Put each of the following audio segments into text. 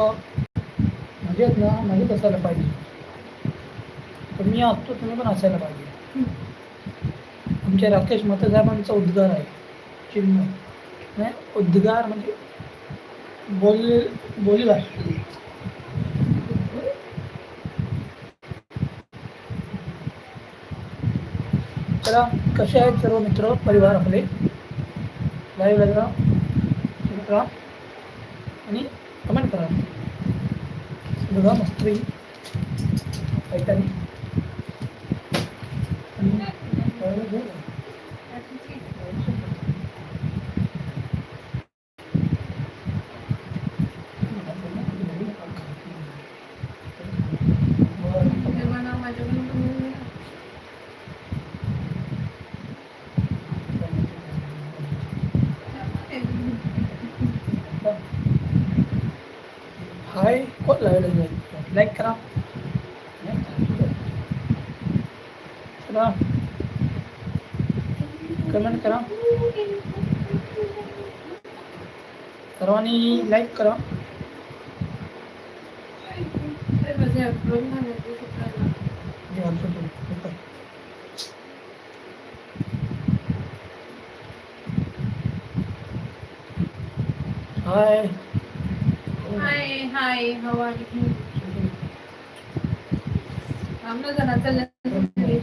म्हणजेच ना माहीत असायला पाहिजे. तर मी असतो तुम्ही पण असायला पाहिजे. आमच्या राकेश मतसाहेबांचा उद्गार आहे. चिन्ह. नाही उद्गार म्हणजे बोल बोली भाषा चला कसे आहेत सर्व मित्र परिवार आपले? लाईव्ह जरा करा आणि कमेंट करा. बघा मस्त पैकी ऐकाने जेवण हाय कोण लावलं लाईक करा चला कमेंट करा सर्वांनी लाईक करा ते माझे apron घालायचे सुकायला. जे घालतो तो. हे कर. हाय हाय हाय how are you? थांब ना जरा कुठे आहेत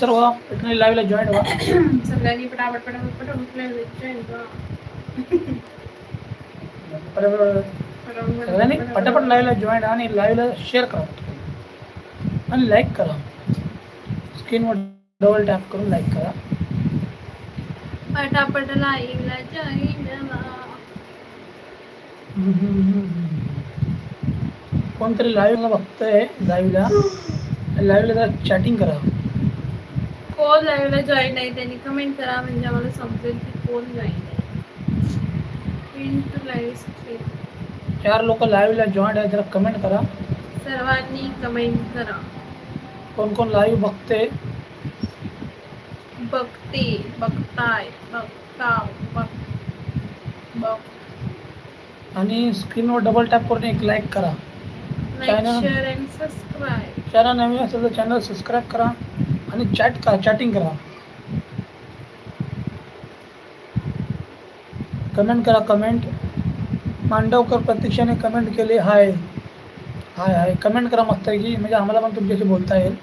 सर्व लाईव्हला जॉईन व्हा सगळ्यांनी पटापट पटापट पटापट लावले. join व्हा. सगळ्यांनी पटापट लाईव्हला जॉईन आणि लाईव्हला शेअर करा. आणि लाईक करा. स्क्रीनवर डबल टॅप करून लाईक करा. पटापट लाईव्हला व्हा. कोणतरी लाईव्हला बघतंय लाईव्हला लाईव्हला जरा चॅटिंग करा. कोण लाईव्हला जॉईन आहे त्यांनी कमेंट करा म्हणजे आम्हाला समजेल की कोण जॉईन आहे. लाईव्ह चार लोक लाईव्हला जॉईन आहे जरा कमेंट करा. सर्वांनी कमेंट करा. कोण कोण लाईव्ह बघते? बघते बघताय बघता बघ बघ. आणि स्क्रीनवर डबल टॅप करून एक लाईक करा. Like Channel- share and subscribe channel नवीन असेल तर चॅनल सबस्क्राईब करा आणि चॅट करा चॅटिंग करा. कमेंट करा कमेंट मांडवकर प्रतीक्षाने कमेंट केली हाय हाय हाय कमेंट करा मस्त की म्हणजे आम्हाला पण तुमच्याशी बोलता येईल.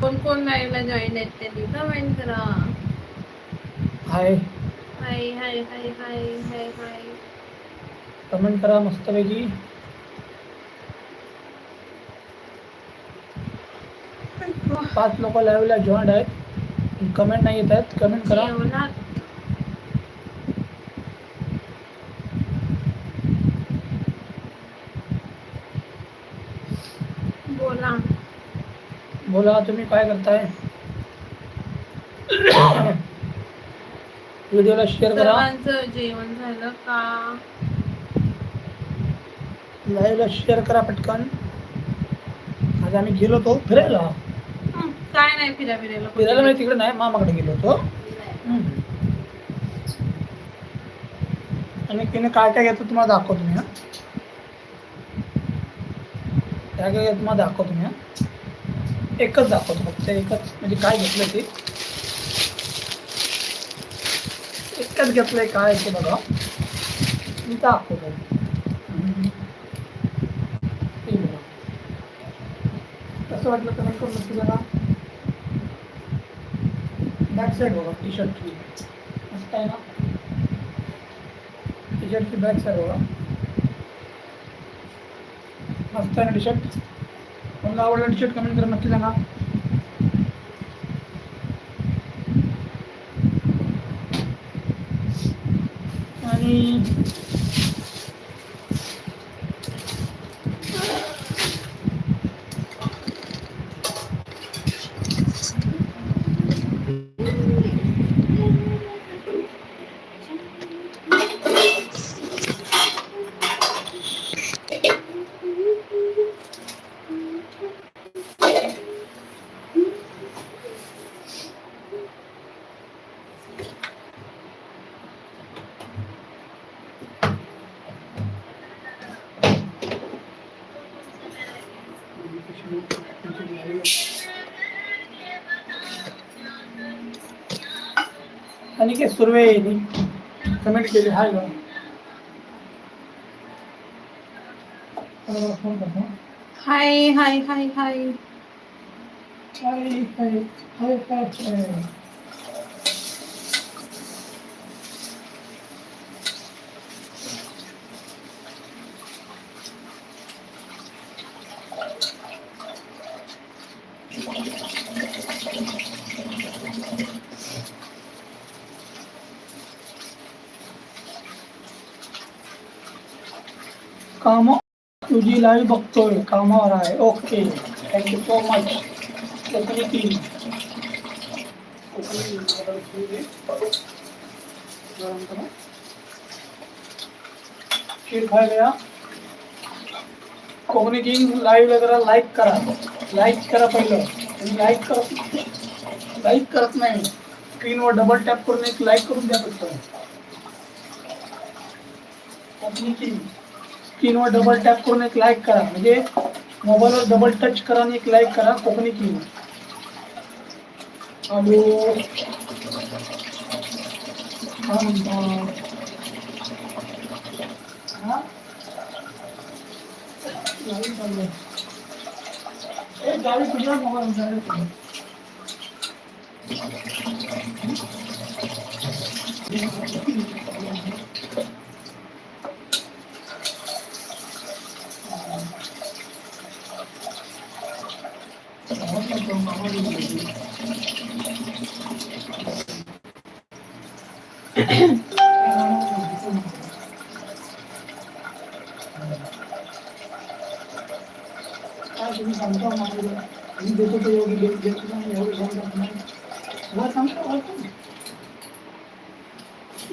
कोण कोण लाईव्हला जॉईन आहेत त्यांनी कमेंट करा. हाय. हाय हाय हाय हाय हाय हाय. कमेंट करा मस्तपैकी पाच लोक लाईव्हला जॉईन आहेत. कमेंट नाही येत आहेत. कमेंट करा जेवणात बोला बोला तुम्ही काय करताय? व्हिडिओला शेअर करा. सर्वांचं जेवण झालं का? लाईव्हला शेअर करा पटकन. आज आम्ही गेलो होतो फिरायला. हं, काय नाही फिरा फिरायला फिरायला म्हणजे तिकडे नाही मामाकडे गेलो होतो. आणि तिने काय काय घेतो तुम्हाला दाखवतो मी हा. काय काय घेतो तुम्हाला दाखवतो मी हा. एकच दाखवतो फक्त एकच म्हणजे काय घेतलं ते? एकच घेतलंय काय ते बघा. मी दाखवतो. कसं वाटलं कमेंट करून नक्की बघा बॅक साईड बघा टी शर्टची मस्त आहे ना? टी शर्टची बॅक साईड बघा. मस्त आहे ना टी शर्ट कोणाला आवडला टी शर्ट कमेंट करा नक्की सांगा. आणि सुर्वे कमेंट केली. हाय करतो हाय हाय हाय हाय. हाय हाय हाय हाय. काम तुझी लाईव्ह बघतोय. कामावर आहे. Okay thank you so much Kokani team Kokani खीर खायला कोकणी किंग लाईव्ह जरा लाईक करा. लाईक करा पहिलं. तुम्ही लाईक करत लाईक करत नाही. स्क्रीनवर डबल टॅप करून एक लाईक करून द्या फक्त. कोकणी किंग स्क्रीनवर डबल टॅप करून एक लाईक करा. म्हणजे मोबाईलवर डबल टच करा आणि एक लाईक करा कोकणी किंग हॅलो. हा? तुझ्या मोबाईल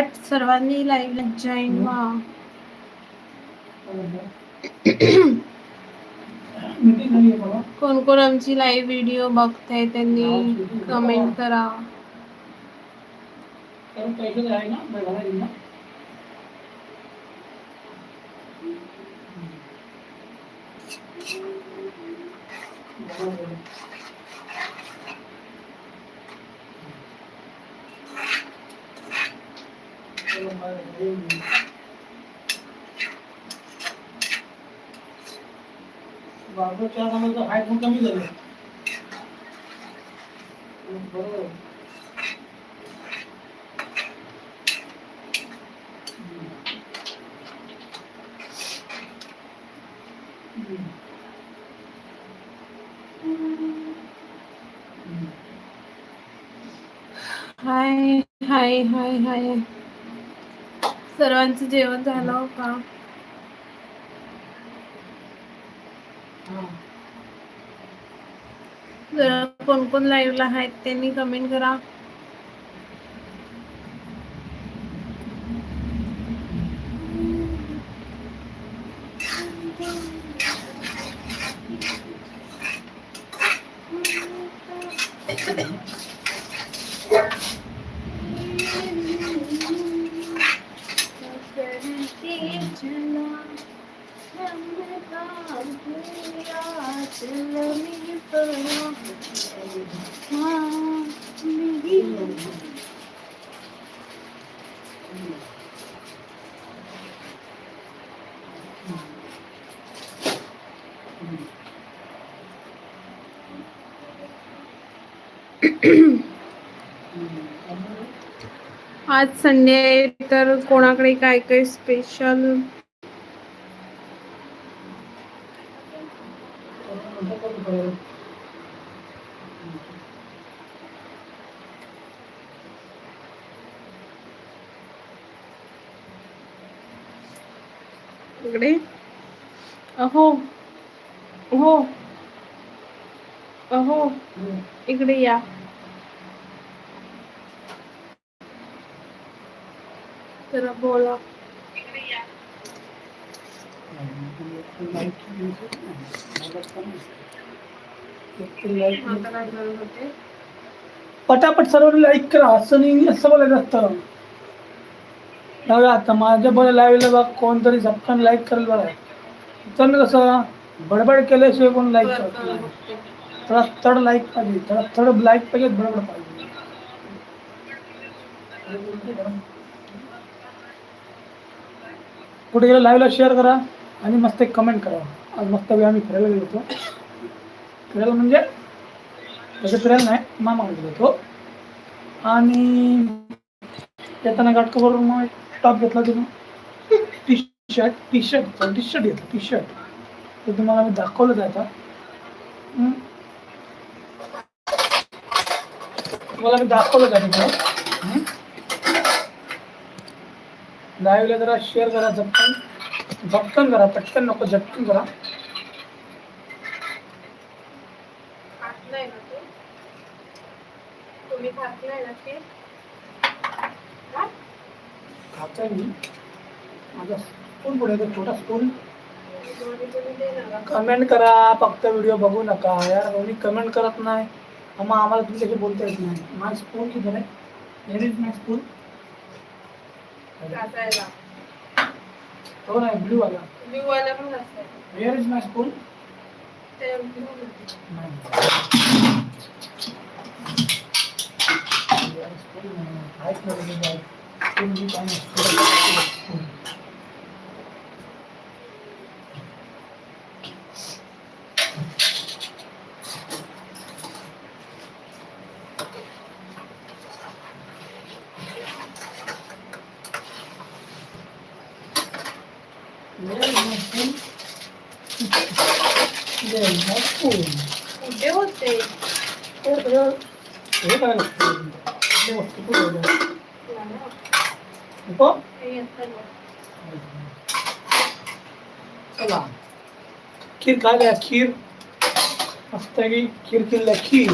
पटापट सर्वांनी लाईव्ह जॉईन व्हा कोण कोण आमची लाईव्ह व्हिडिओ बघताय त्यांनी कमेंट करा Thank you. बाबा चार नंबर हाईट पण कमी झाली बरोबर Hi, hi, hi, hi. सर्वांचं जेवण झालं हो का? जर कोण कोण लाईव्हला आहेत त्यांनी कमेंट करा. आज संडे आहे तर कोणाकडे काय काय स्पेशल इकडे? अहो हो. अहो इकडे या. जरा बोला. आता काय करत होते पटापट सर्व लाईक करा. असं नाही असं बोलायचं असतं. आता माझ्या बरं लाईव्हला बघ कोणतरी झपकन लाईक करेल बघा. तर कसं बडबड केल्याशिवाय कोण लाईक करत नाही. थोडा थड लाईक पाहिजे. थोडा थड लाईक पाहिजे बडबड पाहिजे. कुठे गेलं लाईव्हला शेअर करा आणि मस्त एक कमेंट करा. आज मस्त वेळ आम्ही फिरायला गेलो होतो. फिरायला म्हणजे तसं फिरायला नाही मामा गेलो होतो. आणि येताना गाठकावरून मग टॉप घेतला तिथून T shirt T shirt T shirt घेतलं टी शर्ट ते तुम्हाला मी दाखवलं जातं तुम्हाला मी दाखवलं जातं लाईव्हला जरा शेअर करा झपकन झपकन करा पटकन नको झटकन करा? खातोय मी. माझा स्पून पुढे छोटा स्पून. कमेंट करा फक्त व्हिडिओ बघू नका. यार कोणी कमेंट करत नाही. मग आम्हाला तुम्ही कशी बोलता येत नाही. माझा स्पून किती आहे स्पून घासायला हो नाही ब्ल्यू वाला ब्ल्यू वाला पण घासायला हेअर इज माय स्पून ते मध्ये. नाही आहेच ना रे बाई. स्पून बी काय नसतं. Spoon. Where is my spoon? There is my spoon. कुठे होते हे सगळं हे करायला लागतं. इथल्या वस्तू पुढे ठेवल्या. नको? हे येतं बघ. चला खीर खायला खीर. मस्त की? खीर केल्या खीर.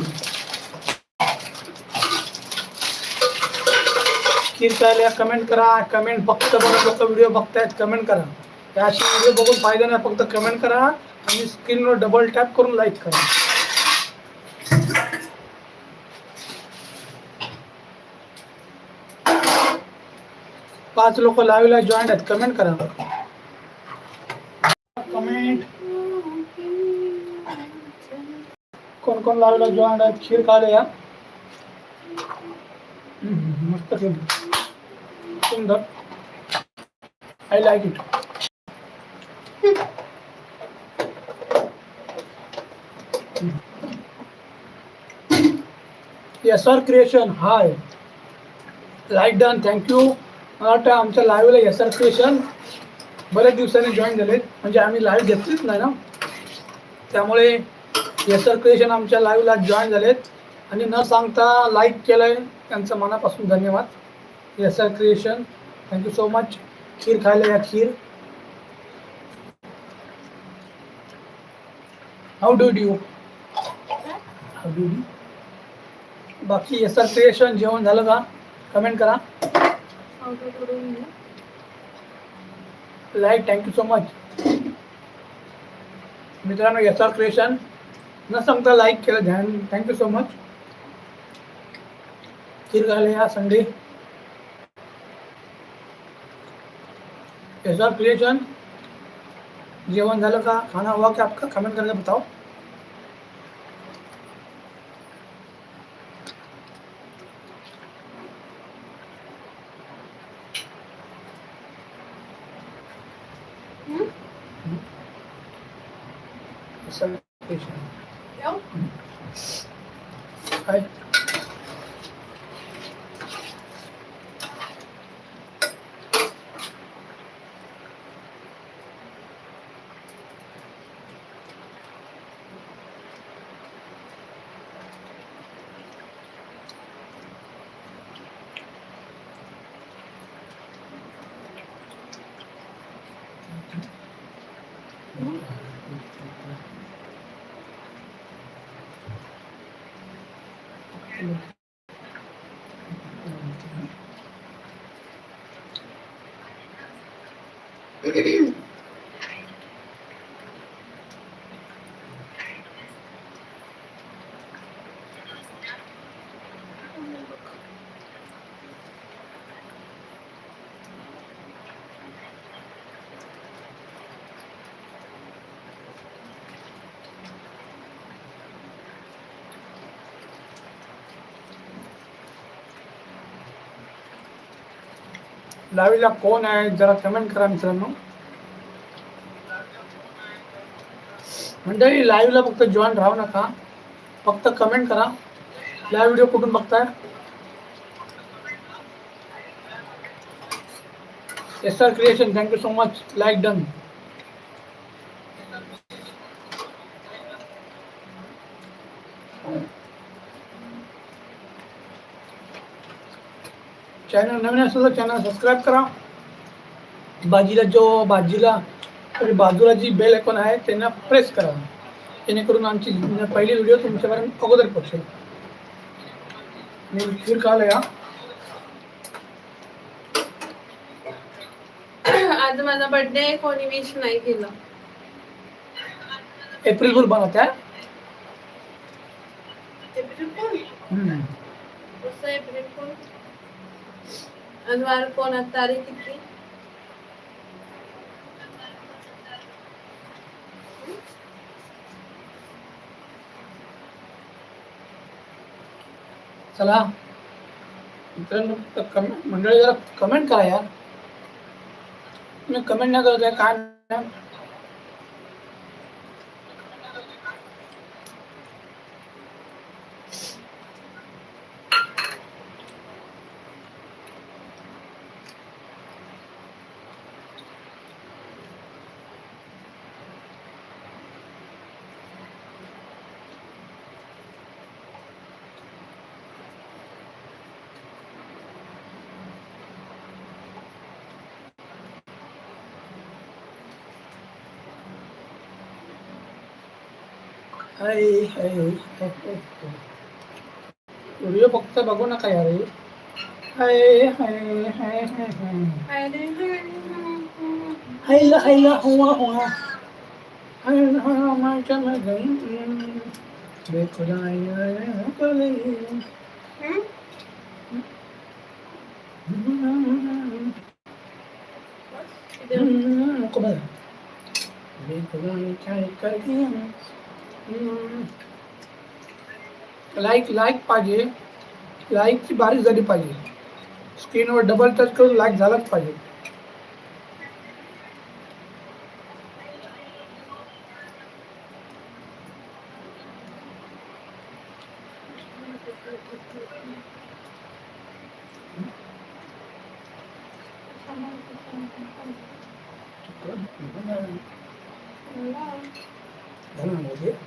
खीर खायला कमेंट करा. कमेंट फक्त बघा लोक व्हिडिओ बघतायत कमेंट करा. या अशी व्हिडिओ बघून फायदा नाही फक्त कमेंट करा आणि स्क्रीनवर डबल टॅप करून लाईक करा. पाच लोक लाईव्हला जॉईंट आहेत कमेंट करा कमेंट कोण लागला लाईव्हला जॉईन आहेत खीर खाले या मस्त खीर सुंदर. I like it S R creation hi like done thank you मला वाटतं आमच्या लाईव्हला एस आर क्रिएशन बऱ्याच दिवसांनी जॉईन झालेत. म्हणजे आम्ही लाईव्ह घेतलीच नाही ना? त्यामुळे येसर क्रिएशन आमच्या लाईव्हला जॉईन झालेत. आणि न सांगता लाईक केलं आहे त्यांचं मनापासून धन्यवाद. येसर R creation thank you so much खीर खायला या खीर. How do do how do do बाकी येसर क्रिएशन जेवण झालं का? कमेंट करा. लाईक थँक्यू सो मच मित्रांनो येसर आर क्रिएशन न सांगता लाईक केलं ध्यान थँक्यू सो मच खायला या संडे। एस आर क्रिएशन जेवण झालं का खाना हुआ क्या आपका? कमेंट करके बताओ। हम्म? आर लावीला कोण आहे? जरा कमेंट करा मित्रांनो. मंडळी लाईव्हला फक्त जॉईन राहू नका. फक्त कमेंट करा. लाईव्ह व्हिडिओ कुठून बघताय? S R creation thank you so much like done channel नवीन असेल तर चॅनल सबस्क्राईब करा. बाजीला जो बाजीला बाजूला जी बेल आयकॉन आहे त्यांना प्रेस करा. जेणेकरून आमची पहिली व्हिडिओ तुमच्यापर्यंत अगोदर पोहोचेल. फिर काल या आज माझा बर्थडे कोणी विश नाही केलं. एप्रिल फुल बनवत आहे एप्रिल फुल एप्रिल फुल आज कोण तारीख किती? चला. मित्रांनो कमेंट मंडळी जरा कमेंट करा यार. कमेंट नाही करत काय आहे काय नाही हाय हाय व्हिडिओ फक्त बघू नका यार हे. हाय हाय हाय हाय हाय अरे हैला हैला हुआ हुआ हैला हुआ माझ्या मगन बेखुदाई कले नको बरं बेखुदाई काय करते लाईक लाईक पाहिजे. लाईकची बारीक झाली पाहिजे. स्क्रीनवर डबल टच करून लाईक झालाच पाहिजे. झालं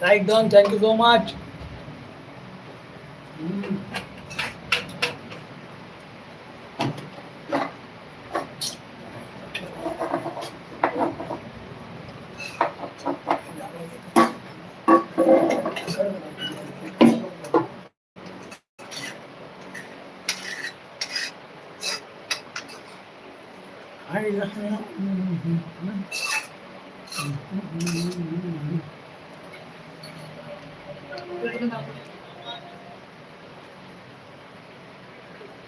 Right done. Thank you so much.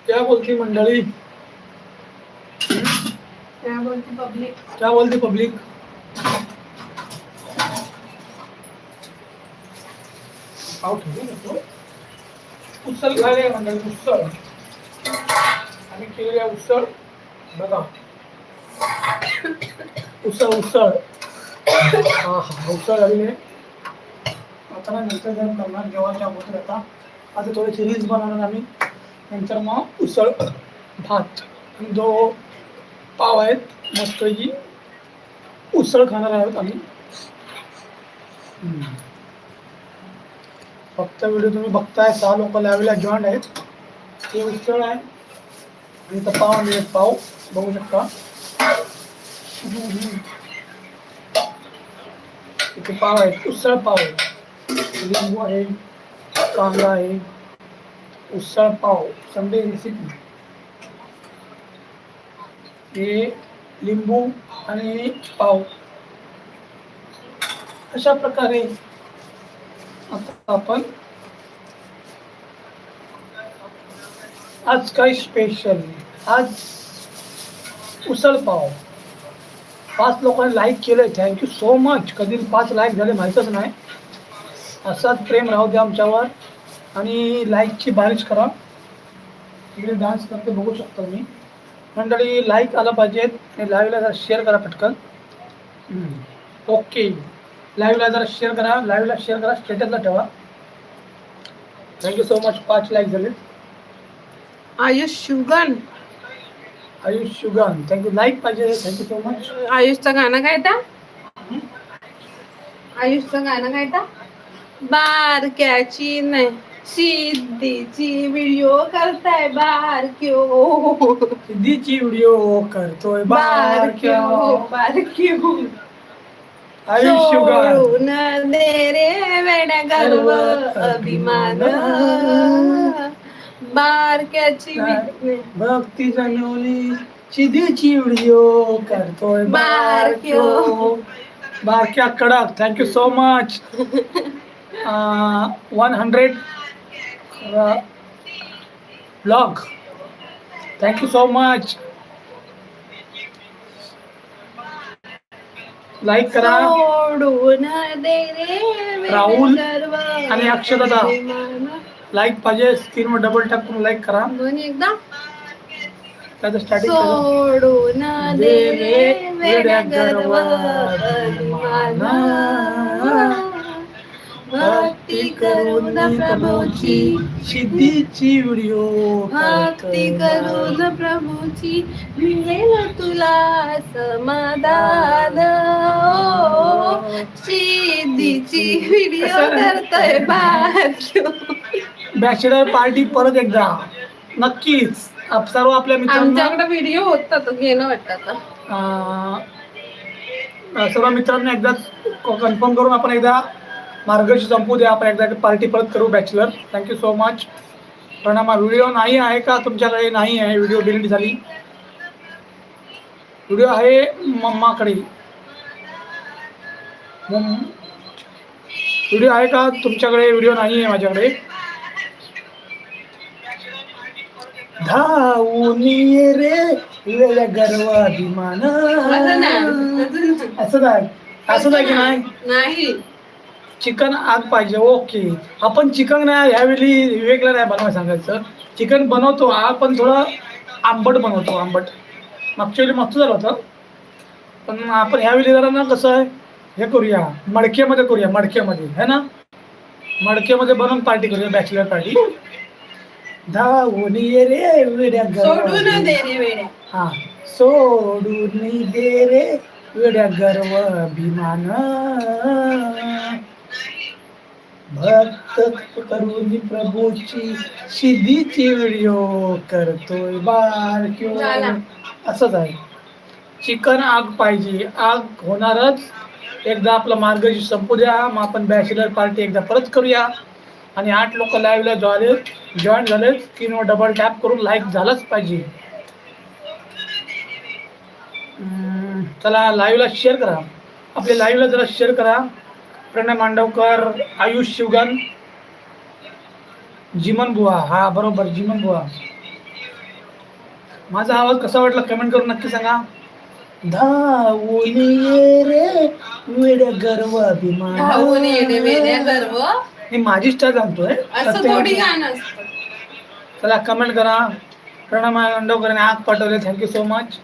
क्या बोलती मंडळी? काय बोलते पब्लिक क्या बोलती पब्लिक आउट हो गया तो? उसळ खायला मंडळी उसळ आम्ही केलेली आहे उसळ बघा उसळ उसळ. हा हा उसळ झाली आहे. आता ना नंतर गरम करणार जेवायच्या अगोदर आता. आता थोडीशी रील्स बनवणार आम्ही. नंतर मग उसळ भात. जो दो पाव आहेत मस्तपैकी उसळ खाणार आहोत आम्ही. फक्त व्हिडिओ तुम्ही बघताय सहा लोक लावेला जॉईंट आहेत. ते उसळ आहे. आणि तर पाव आणि पाव. बघू शकता. इथे पाव आहेत उसळ पाव आहे. लिंबू आहे कांदा आहे उसळ पाव संडे रेसिपी हे लिंबू आणि पाव. अशा प्रकारे आता आपण आज काय स्पेशल आज उसळ पाव. पाच लोकांनी लाईक केलं थँक्यू सो मच कधी पाच लाईक झाले माहीतच नाही. असाच प्रेम राहू द्या आमच्यावर. आणि लाईकची बारिश करा. तिकडे डान्स करते बघू शकतो मी. मंडळी लाईक आलं पाहिजेत आणि लाईव्हला जरा शेअर करा पटकन. ओके लाईव्हला जरा शेअर करा. लाईव्हला शेअर करा. स्टेटसला ठेवा. थँक्यू सो मच पाच लाईक झाले. Ayush Shivgan Ayush Shugan thank you like पाहिजे थँक्यू सो मच आयुषचं गाणं काय ता? आयुषचं गाणं काय ता? बारक्याची नाही. सिद्धीची व्हिडिओ करताय बार क्यो सिद्धीची व्हिडिओ करतोय बार बार क्यो बार क्यो आयुष शुगन सोडून दे रे वेड्या गर्व अभिमान. बारक्याची भक्ती जनवली सिद्धीची व्हिडिओ करतोय. बारक्यो. बारक्या कडक. Thank you so much one hundred blog thank you so much like करा. राहुल आणि अक्षता. लाईक पाहिजे स्क्रीनवर डबल टॅप करून लाईक करा. दोन्ही एकदा? त्याचं स्टार्टिंग सोडून दे रे वेड्या गर्व अभिमान भक्ती करून प्रभूची सिद्धीची व्हिडिओ भक्ती करून प्रभूची मिळेल तुला समाधान. सिद्धीची व्हिडिओ करतोय बारक्यो. बॅचलर पार्टी परत एकदा. नक्कीच. आप- सर्व आपल्या मित्रांना आमच्याकडे व्हिडिओ होता तो घेणं वाटतं आता. अं, सर्व मित्रांना एकदा कन्फर्म करून आपण एकदा मार्गशी संपू द्या. आपण एकदा पार्टी परत करू bachelor thank you so much प्रणाम व्हिडिओ नाही आहे का? तुमच्याकडे नाही आहे. व्हिडिओ डिलीट झाली. व्हिडिओ आहे मम्माकडे. व्हिडिओ आहे का? तुमच्याकडे व्हिडिओ नाही आहे माझ्याकडे. धावून ये रे वेळ गर्व अभिमान असं नाही, असं नाही. असं आहे की नाही. नाही? चिकन आग पाहिजे ओके. आपण चिकन नाही ह्यावेळी विवेकला नाही बनवायला सांगायचं. चिकन बनवतो हा पण थोडं आंबट बनवतो आंबट. मागच्या वेळी मस्त झालं होतं. पण आपण ह्यावेळी जरा ना कसं आहे हे करूया. मडक्यामध्ये करूया मडक्यामध्ये. है ना? मडक्यामध्ये बनवून पार्टी करूया बॅचलर पार्टी धावून ये रे वेड्या सोडून. दे रे वेड्या. हा सोडून दे रे वेड्या गर्व अभिमान. भक्त करून प्रभूची सिद्धीची व्हिडिओ करतोय बार झाला. असंच आहे. चिकन आग पाहिजे. आग होणारच. एकदा आपला मार्गशी संपू द्या. मग आपण बॅचलर पार्टी एकदा परत करूया. आणि आठ लोक लाईव्हला झाले जॉईन झाले स्क्रीनवर डबल टॅप करून लाईक झालंच पाहिजे. चला लाईव्हला शेअर करा. आपल्या लाईव्हला जरा शेअर करा. प्रणय मांडवकर आयुष शिवगन जिमन बुवा. हा बरोबर जिमन बुवा. माझा आवाज कसा वाटला कमेंट करून नक्की सांगा. धावून ये रे गर्व अभिमान. धावून येणे वेड्या गर्व. मी माझी स्टाईल सांगतोय. असं थोडी गाणं असतं. चला कमेंट करा. प्रणय मांडवकरांनी आग पाठवले thank you so much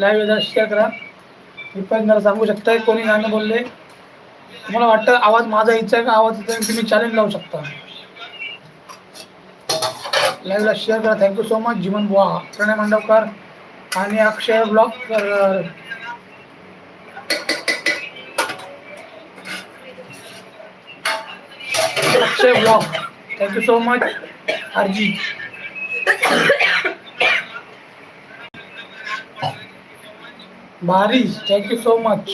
live जरा शेअर करा. पण जरा सांगू शकताय कोणी गाणं बोलले? तुम्हाला वाटतं आवाज माझा इच्छा आहे का? आवाज? तुम्ही चॅलेंज लावू शकता. लाईव्हला शेअर करा. थँक्यू सो मच जीवन बुवा. प्रणय मांडवकर आणि Akshay blog Akshay blog thank you so much R G भारी थँक्यू सो मच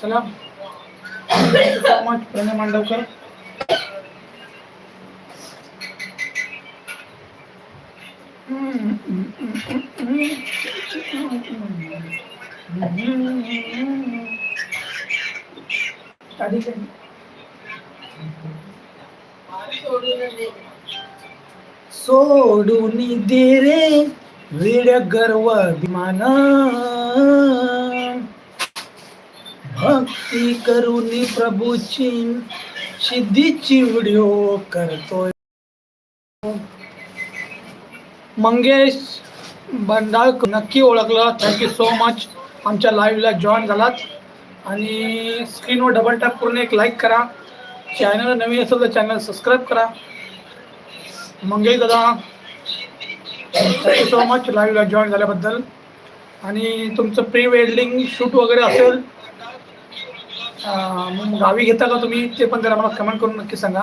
चला thank you so much Pranay Mandavkar आधी काय? सोडून दे रे वेड गर्व अभिमान. भक्ती करून प्रभूची सिद्धीची व्हिडिओ करतोय. मंगेश बंडाळ नक्की ओळखलं. थँक्यू सो मच आमच्या लाईव्हला जॉईन झालात. आणि स्क्रीनवर डबल टॅप करून एक लाईक करा. चॅनल नवीन असेल तर चॅनल सबस्क्राईब करा. मंगेश दादा थँक्यू सो मच लाईव्हला जॉईन झाल्याबद्दल. आणि तुमचं प्री वेडिंग शूट वगैरे असेल मग गावी घेता का तुम्ही? ते पण जरा मला कमेंट करून नक्की सांगा.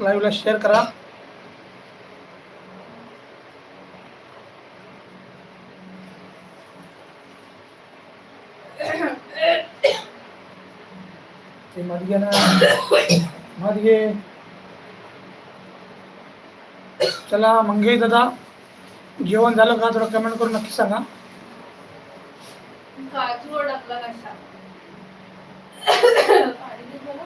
लाईव्हला शेअर करा. ते मध्ये ना. मध्ये चला मंगेश दादा. जेवण झालं का? थोडं कमेंट करून नक्की सांगा. काजू अडकला कशा पाणी दे जरा.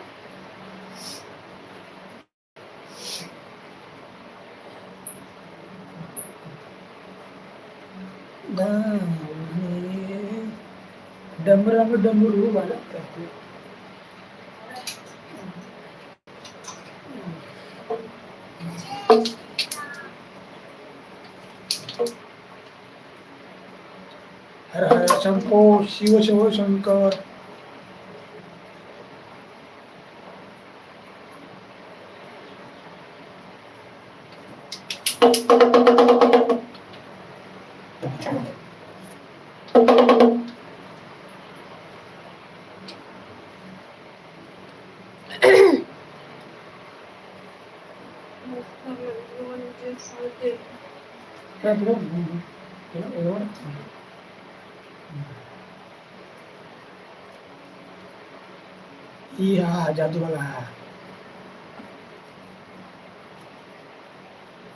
डमरंग डमरू मला करते। हर हर शंको शिव शिव शंकर। जादू बघा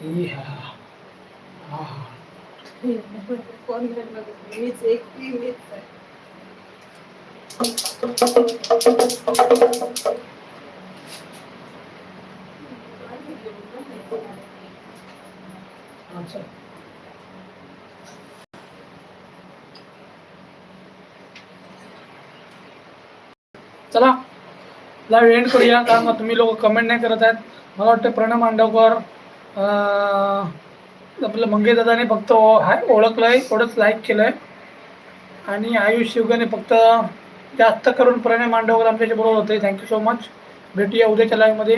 ही. हा हा मीच एकटी मीच आहे. अच्छा चला. लाईव्ह एंड करूया कारण मग तुम्ही लोक कमेंट नाही करत आहेत. मला वाटतं प्रणव मांडवकर आपलं मंगेश दादाने फक्त हाय ओळखलं आहे थोडंच लाईक केलं आहे आणि आयुष शिवगेने फक्त जास्त करून प्रणय मांडवकर आमच्याशी बरोबर होते. थँक्यू सो मच भेटूया उद्याच्या लाईव्हमध्ये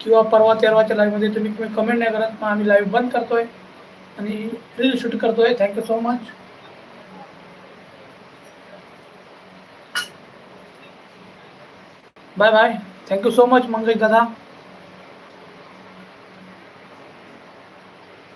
किंवा परवा तेरवाच्या लाईव्हमध्ये तुम्ही तुम्ही कमेंट नाही करत मग आम्ही लाईव्ह बंद करतोय आणि रील शूट करतोय. Thank you so much bye bye thank you so much Mangesh दादा